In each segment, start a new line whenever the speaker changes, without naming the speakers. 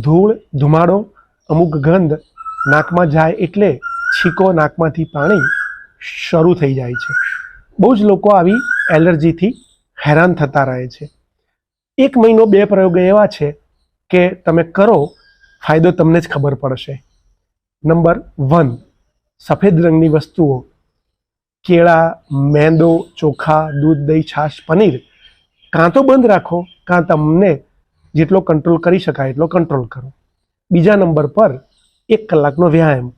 ધૂળ, ધુમાડો, અમુક ગંધ નાકમાં જાય એટલે છીકો નાકમાંથી પાણી શરૂ થઈ જાય છે. બહુ જ લોકો આવી એલર્જીથી હેરાન થતા રહે છે. એક મહિનો બે પ્રયોગો એવા છે કે તમે કરો, ફાયદો તમને જ ખબર પડશે. નંબર વન, સફેદ રંગની વસ્તુઓ, કેળા, મેંદો, ચોખા, દૂધ, દહીં, છાશ, પનીર, કાં તો બંધ રાખો, કાં તમને જેટલો કંટ્રોલ કરી શકાય એટલો કંટ્રોલ કરો. બીજા નંબર પર એક કલાકનો વ્યાયામ.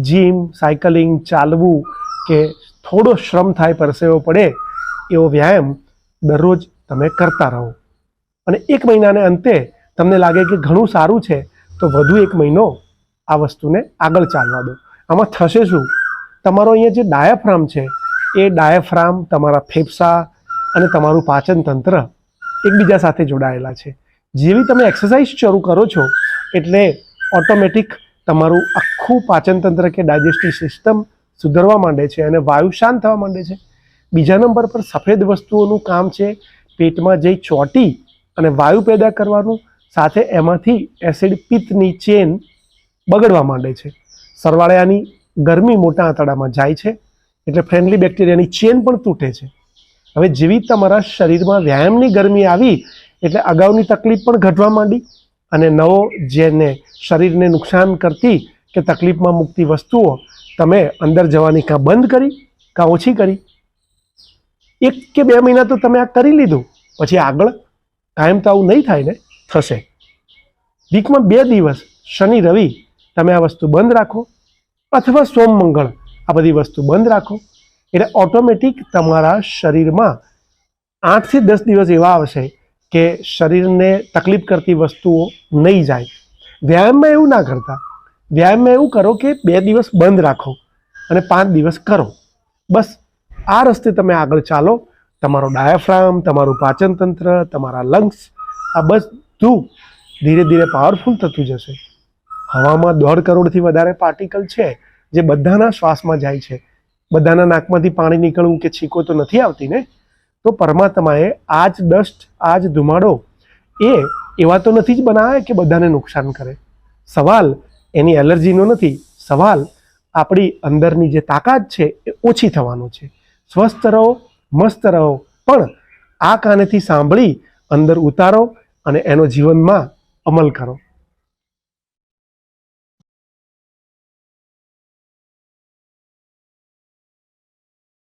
જીમ સાયકલિંગ ચાલવું કે થોડો શ્રમ થાય, પરસેવો પડે, એવો વ્યાયામ દરરોજ તમે કરતા રહો. અને એક મહિનાને અંતે તમને લાગે કે ઘણું સારું છે, તો વધુ એક મહિનો આ વસ્તુને આગળ ચાલવા દો. આમાં થશે શું? તમારો અહીંયા જે ડાયાફ્રામ છે, એ ડાયાફ્રામ તમારા ફેફસા અને તમારું પાચન તંત્ર એકબીજા સાથે જોડાયેલા છે. જેવી તમે એક્સરસાઇઝ શરૂ કરો છો, એટલે ઓટોમેટિક તમારું આખું પાચનતંત્ર કે ડાયજેસ્ટિવ સિસ્ટમ સુધરવા માંડે છે અને વાયુ શાંત થવા માંડે છે. બીજા નંબર પર સફેદ વસ્તુઓનું કામ છે, પેટમાં જઈ ચોંટી અને વાયુ પેદા કરવાનું, સાથે એમાંથી એસિડ પિત્તની ચેન બગડવા માંડે છે. સરવાળાની ગરમી મોટા આંતડામાં જાય છે, એટલે ફ્રેન્ડલી બેક્ટેરિયાની ચેન પણ તૂટે છે. હવે જેવી તમારા શરીરમાં વ્યાયામની ગરમી આવી એટલે અગાઉની તકલીફ પણ ઘટવા માંડી અને નવો જેને શરીરને નુકસાન કરતી કે તકલીફમાં મૂકતી વસ્તુઓ તમે અંદર જવાની કાં બંધ કરી, કાં ઓછી કરી? એક કે બે મહિના તો તમે આ કરી લીધું, પછી આગળ કાયમ તો આવું નહીં થાય ને? થશે. વીકમાં બે દિવસ, શનિ, રવિ, તમે આ વસ્તુ બંધ રાખો. અથવા સોમ, મંગળ, આ બધી વસ્તુ બંધ રાખો. એટલે ઓટોમેટિક તમારા શરીરમાં આઠથી દસ દિવસ એવા આવશે કે શરીરને તકલીફ કરતી વસ્તુઓ નહીં જાય. વ્યાયામમાં એવું ના કરતા. વ્યાયામમાં એવું કરો કે બે દિવસ બંધ રાખો અને પાંચ દિવસ કરો. બસ, આ રસ્તે તમે આગળ ચાલો. તમારો ડાયાફ્રામ, તમારું પાચન તંત્ર તમારા લંગ્સ, આ બધું ધીરે ધીરે પાવરફુલ થતું જશે. હવામાં દોઢ કરોડથી વધારે પાર્ટિકલ છે જે બધાના શ્વાસમાં જાય છે. બધાના નાકમાંથી પાણી નીકળવું કે છીકો તો નથી આવતી ને? તો પરમાત્માએ આ જ ડસ્ટ આ જ ધુમાડો, એ એવા તો નથી જ બનાવ્યા કે બધાને નુકસાન કરે. સવાલ એની એલર્જીનો નથી. સવાલ આપણી અંદરની જે તાકાત છે એ ઓછી થવાનો છે. સ્વસ્થ રહો, મસ્ત રહો, પણ આ કાનેથી સાંભળી, અંદર ઉતારો અને એનો જીવનમાં અમલ કરો.